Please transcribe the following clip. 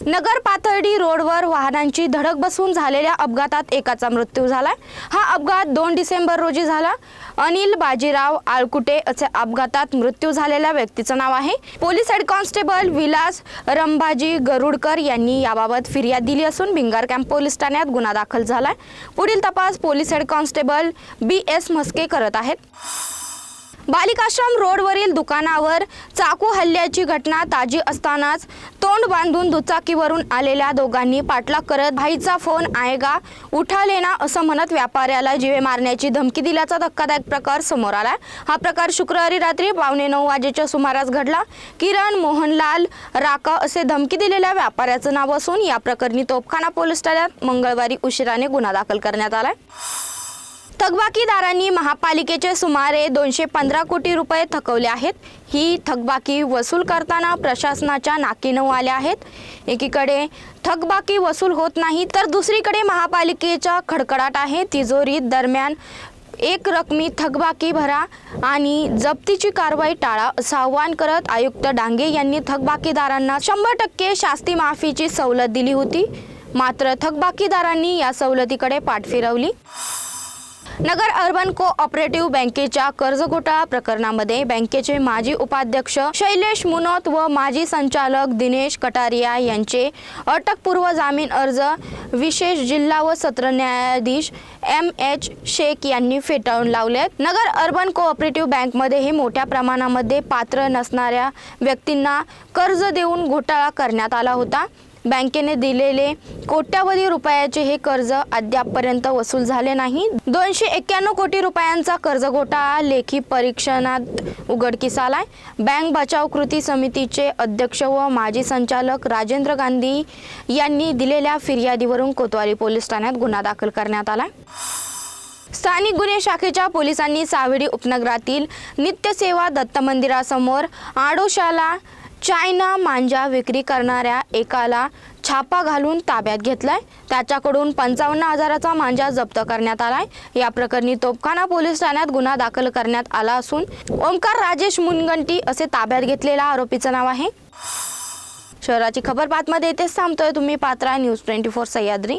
नगर पाथर्डी रोडवर वाहनांची धडक बसून झालेल्या अपघातात एकाचा मृत्यू झाला. हा अपघात दोन डिसेंबर रोजी झाला. अनिल बाजीराव आळकुटे असे अपघातात मृत्यू झालेल्या व्यक्तीचं नाव आहे. Police head constable Vilas Rambhaji Garudkar यांनी याबाबत फिर्याद दिली असून भिंगार कॅम्प पोलीस ठाण्यात गुन्हा दाखल झाला पुढील तपास police head constable B S Mhaske करत आहेत. बालिकाश्रम रोडवरील दुकानावर चाकू हल्ल्याची घटना ताजी असतानाच तोंड बांधून दुचाकीवरून आलेल्या दोघांनी पाठलाग करत भाईचा फोन आएगा उठा लेना असं म्हणत व्यापाऱ्याला जिवे मारण्याची धमकी दिल्याचा धक्कादायक प्रकार समोर आला हा प्रकार शुक्रवारी रात्री पावणे नऊ वाजेच्या सुमारास घडला. किरण मोहनलाल राका असे धमकी दिलेल्या व्यापाऱ्याचं नाव असून या प्रकरणी तोपखाना पोलीस ठाण्यात मंगळवारी उशिराने गुन्हा दाखल करण्यात आलाय. थकबाकीदारांनी महापालिकेचे सुमारे दोनशे पंधरा कोटी रुपये थकवले आहेत. ही थकबाकी वसूल करताना प्रशासनाच्या नाकीनऊ आल्या आहेत. एकीकडे थकबाकी वसूल होत नाही तर दुसरीकडे महापालिकेचा खडखडाट आहे. तिजोरीत दरम्यान एक रकमी थकबाकी भरा आणि जप्तीची कारवाई टाळा असं आवाहन करत आयुक्त डांगे यांनी थकबाकीदारांना शंभर टक्के शास्ती माफीची सवलत दिली होती. मात्र थकबाकीदारांनी या सवलतीकडे पाठ फिरवली नगर अर्बन कोऑपरेटिव्ह बँकेच्या कर्ज घोटाळा प्रकरणामध्ये बँकेचे माजी उपाध्यक्ष शैलेश मुनोत व माजी संचालक दिनेश कटारिया यांचे अटकपूर्व जामीन अर्ज विशेष जिल्हा व सत्र न्यायाधीश एम एच शेख यांनी फेटाळून लावले नगर अर्बन कोऑपरेटिव्ह बँकमध्ये मोठ्या प्रमाणामध्ये पात्र नसणाऱ्या व्यक्तींना कर्ज देऊन घोटाळा करण्यात आला होता. बँकेने दिलेले कोट्यावधी रुपयाचे हे कर्ज अद्यापपर्यंत वसूल झाले नाही. दोनशे एक्क्याण्णव कोटी रुपयांचा कर्ज घोटाळा लेखी परीक्षणात उघडकीस आलाय. बँक बचाव कृती समितीचे अध्यक्ष व माजी संचालक राजेंद्र गांधी यांनी दिलेल्या फिर्यादीवरून कोतवाली पोलीस ठाण्यात गुन्हा दाखल करण्यात आलाय. स्थानिक गुन्हे शाखेच्या पोलिसांनी सावेडी उपनगरातील नित्यसेवा दत्त मंदिरासमोर आडोशाला चायना मांजा विक्री करणाऱ्या एकाला छापा घालून ताब्यात घेतलाय. त्याच्याकडून पंचावन्न हजाराचा मांजा जप्त करण्यात आलाय. या प्रकरणी तोपखाना पोलीस ठाण्यात गुन्हा दाखल करण्यात आला असून ओंकार राजेश मुनगंटी असे ताब्यात घेतलेल्या आरोपीचं नाव आहे. शहराची खबर बातमध्ये इथेच थांबतोय. तुम्ही Patra news twenty four Sahyadri.